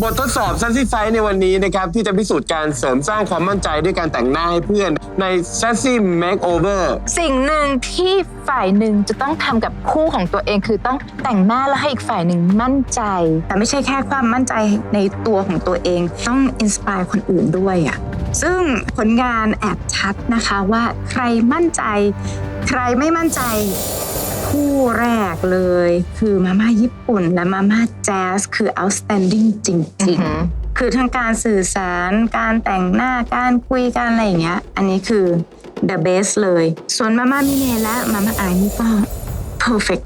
บททดสอบซันซี่ไฟในวันนี้นะครับ ที่จะพิสูจน์การเสริมสร้างความมั่นใจด้วยการแต่งหน้าให้เพื่อนใน Sassy Makeover สิ่งหนึ่งที่ฝ่ายหนึ่งจะต้องทำกับคู่ของตัวเองคือต้องแต่งหน้าแล้วให้อีกฝ่ายหนึ่งมั่นใจ แต่ไม่ใช่แค่ความมั่นใจในตัวของตัวเอง ต้องอินสปายคนอื่นด้วยอะซึ่งผลงานแอบชัดนะคะว่าใครมั่นใจ ใครไม่มั่นใจ คู่แรกเลย คือมาม่าญี่ปุ่นและมาม่าแจ๊สคือ outstanding จริงๆ คือทั้งการสื่อสาร การแต่งหน้า การคุยกันอะไรอย่างเงี้ย อันนี้คือ the best เลย ส่วนมาม่ามิเนและมาม่าอายนี่ก็ perfect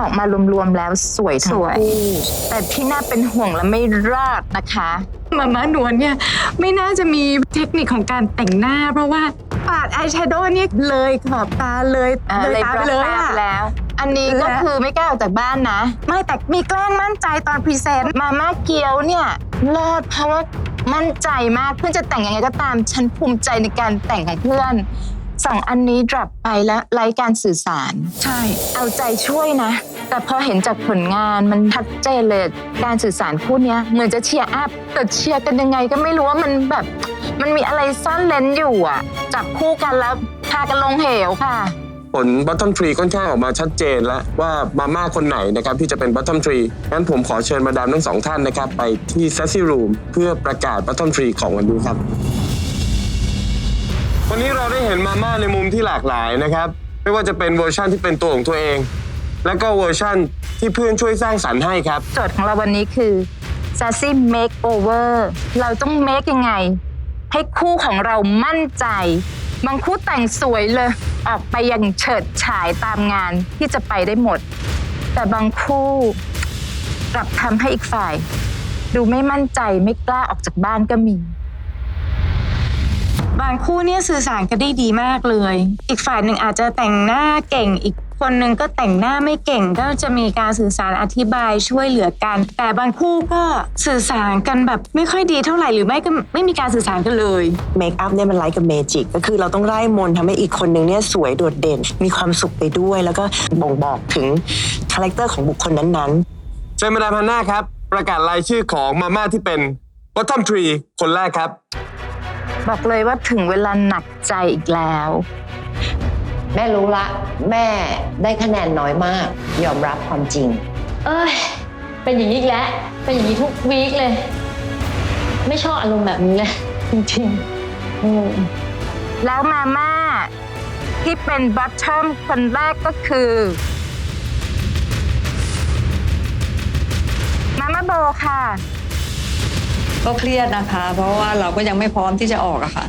ออกมารวมๆแล้วสวยทั้งสวยคู่แต่ที่น่าเป็นห่วงและไม่รอดนะคะมาม่านวลเนี่ยไม่น่าจะมีเทคนิคของการแต่งหน้า เพราะว่าปาดอายแชโดว์เนี่ยเลยขอบตาเลยอ่าเลยเลยตาบไปล็อกเลยตาอะไปแล้ว อันนี้ก็และคือไม่กล้าออกจากบ้านนะ ไม่แต่มีแกล้งมั่นใจตอนพรีเซนต์มาม่าเกี๊ยวเนี่ยรอดเพราะว่ามั่นใจมากเพื่อนจะแต่งยังไงก็ตามฉันภูมิใจในการแต่งของเพื่อน สองอันนี้ดรอปไปแล้วไร้การสื่อสาร ใช่ เอาใจช่วยนะ แต่พอเห็นจากผลงานมันชัดเจนเลยการสื่อสารคู่เนี้ยเหมือนจะเชียร์อัพแต่เชียร์กันยังไงก็ไม่รู้ว่ามันแบบ มันมีอะไรซ่อนเลนอยู่อะจับคู่กันแล้วพากันลงเหวค่ะ ผล Bottom Tree ค่อนข้างออกมาชัดเจนแล้วว่ามาม่าคนไหนนะครับที่จะเป็น Bottom Tree งั้นผมขอเชิญมาดามทั้งสองท่านนะครับไปที่ Sassy Room เพื่อประกาศ Bottom Tree ของวันนี้ครับ วันนี้เราได้เห็นมาม่าในมุมที่หลากหลายนะครับ ไม่ว่าจะเป็นเวอร์ชั่นที่เป็นตัวของตัวเอง และก็เวอร์ชั่นที่เพื่อนช่วยสร้างสรรค์ให้ครับ โจทย์ของเราวันนี้คือ Sassy Makeover เราต้อง make ยังไง ให้คู่ของเรามั่นใจ บางคู่แต่งสวยเลย ออกไปอย่างเฉิดฉายตามงานที่จะไปได้หมด แต่บางคู่กลับทำให้อีกฝ่าย ดูไม่มั่นใจไม่กล้าออกจากบ้านก็มี บางคู่เนี่ยสื่อสารกันได้ดีมากเลย อีกฝ่ายหนึ่งอาจจะแต่งหน้าเก่งอีกคนหนึ่งก็แต่งหน้าไม่เก่งก็จะมีการสื่อสารอธิบายช่วยเหลือกัน แต่บางคู่ก็สื่อสารกันแบบไม่ค่อยดีเท่าไหร่หรือไม่ก็ไม่มีการสื่อสารกันเลยเมคอัพเนี่ยมันไลค์กับเมจิกก็คือเราต้องไล่มนต์ทำให้อีกคนนึงเนี่ยสวยโดดเด่น มีความสุขไปด้วย แล้วก็บ่งบอกถึงคาแรคเตอร์ของบุคคลนั้นๆเชิญมาดามฮันน่าครับ ประกาศรายชื่อของมาม่าที่เป็น Bottom Tree คนแรกครับ บอกเลยว่าถึงเวลาหนักใจอีกแล้ว แม่รู้ละ แม่ได้คะแนนน้อยมาก ยอมรับความจริง เอ้ย เป็นอย่างนี้อีกแล้ว เป็นอย่างนี้ทุกวีคเลย ไม่ชอบอารมณ์แบบนี้เลยจริงๆอืมแล้วมาม่าที่เป็นบัตทอมคนแรกก็คือ มาม่าโบค่ะ ก็เครียดนะคะ เพราะว่าเราก็ยังไม่พร้อมที่จะออกอะค่ะ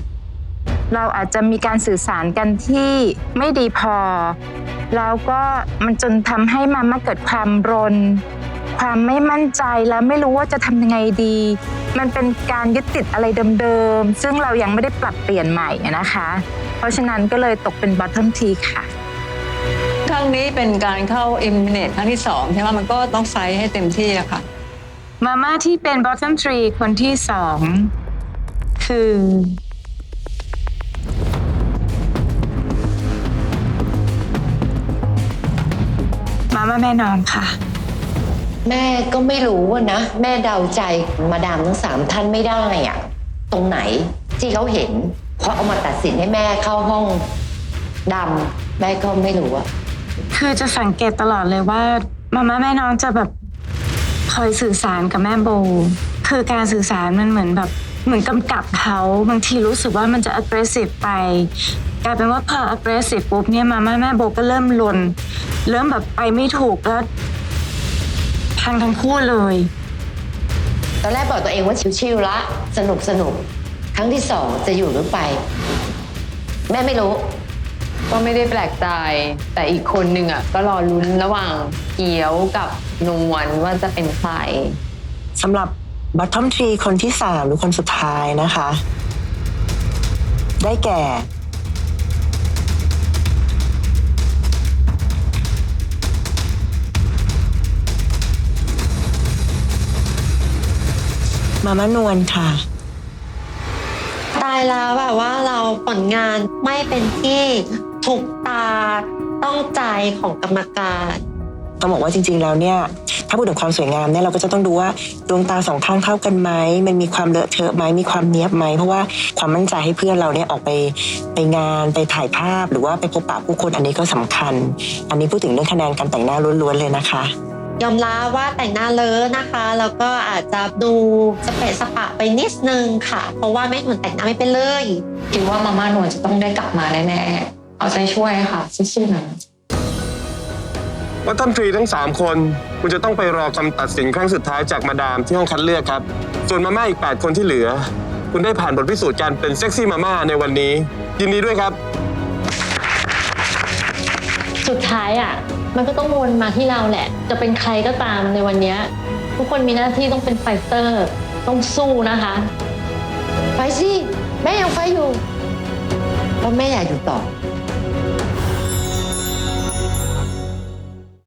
เราอาจจะมีการสื่อสารกันที่ไม่ดีพอ แล้วก็มันจนทำให้มาม่าเกิดความรน ความไม่มั่นใจแล้วไม่รู้ว่าจะทำยังไงดี มันเป็นการยึดติดอะไรเดิมๆ ซึ่งเรายังไม่ได้ปรับเปลี่ยนใหม่อะนะคะ เพราะฉะนั้นก็เลยตกเป็นบัตทอมทีค่ะครั้งนี้เป็นการเข้าอิมเนตครั้งที่สองใช่ไหมมันก็ต้องไซส์ให้เต็มที่อะค่ะ มาม่าที่เป็น bottom tree คนที่สอง คือ มาม่าแม่นอนค่ะ แม่ก็ไม่รู้อะนะ แม่เดาใจมาดามทั้งสามท่านไม่ได้อะตรงไหนที่เขาเห็นเพราะเอามาตัดสินให้แม่เข้าห้องดำแม่ก็ไม่รู้อะคือจะสังเกตตลอดเลยว่ามาม่าแม่น้องจะแบบ คอยสื่อสารกับแม่โบ คือการสื่อสารมันเหมือนแบบเหมือนกำกับเขาบางทีรู้สึกว่ามันจะ aggressive ไปกลายเป็นว่าพอ aggressive ปุ๊บเนี่ยมาม่าแม่โบก็เริ่มลน เริ่มแบบไปไม่ถูกแล้วพังทั้งคู่เลย ตอนแรกบอกตัวเองว่าชิวๆละสนุกสนุกครั้งที่สองจะอยู่หรือไป แม่ไม่รู้ ก็ไม่ได้แปลกใจ แต่อีกคนหนึ่งอะก็รอลุ้นระหว่างเกี๊ยวกับนวลว่าจะเป็นใครสำหรับ Bottom Tree คนที่สามหรือคนสุดท้ายนะคะ ได้แก่ มาม่านวลค่ะ ตายแล้วแบบว่าเราผลงานไม่เป็นที่ ถูกตาต้องใจของกรรมการต้องบอกว่าจริงๆแล้วเนี่ยถ้าพูดถึงความสวยงามเนี่ยเราก็จะต้องดูว่าดวงตาสองข้างเท่ากันไหมมันมีความเลอะเทอะไหมมีความเนี้ยบไหมเพราะว่าความมั่นใจให้เพื่อนเราเนี่ยออกไปไปงานไปถ่ายภาพ หรือว่าไปพบปะผู้คนอันนี้ก็สำคัญ อันนี้พูดถึงเรื่องคะแนนการแต่งหน้าล้วนๆเลยนะคะ ยอมรับว่าแต่งหน้าเลอะนะคะ แล้วก็อาจจะดูสเปะสปะไปนิดนึงค่ะ เพราะว่าแม่หนุนแต่งหน้าไม่เป็นเลยคิดว่ามาม่านวลจะต้องได้กลับมาแน่ๆ เอาใจช่วยค่ะสู้ๆนะวัตตันทรีทั้ง 3 คนคุณจะต้องไปรอคำตัดสินครั้งสุดท้ายจากมาดามที่ห้องคัดเลือกครับ ส่วนมาม่าอีก 8 คนที่เหลือ คุณได้ผ่านบทพิสูจน์การเป็นเซ็กซี่มาม่าในวันนี้ ยินดีด้วยครับ สุดท้ายอะ มันก็ต้องวนมาที่เราแหละ จะเป็นใครก็ตามในวันเนี้ยทุกคนมีหน้าที่ต้องเป็นไฟเตอร์ ต้องสู้นะคะ ไปสิแม่ยังไฟอยู่เพราะแม่อยากอยู่ต่อ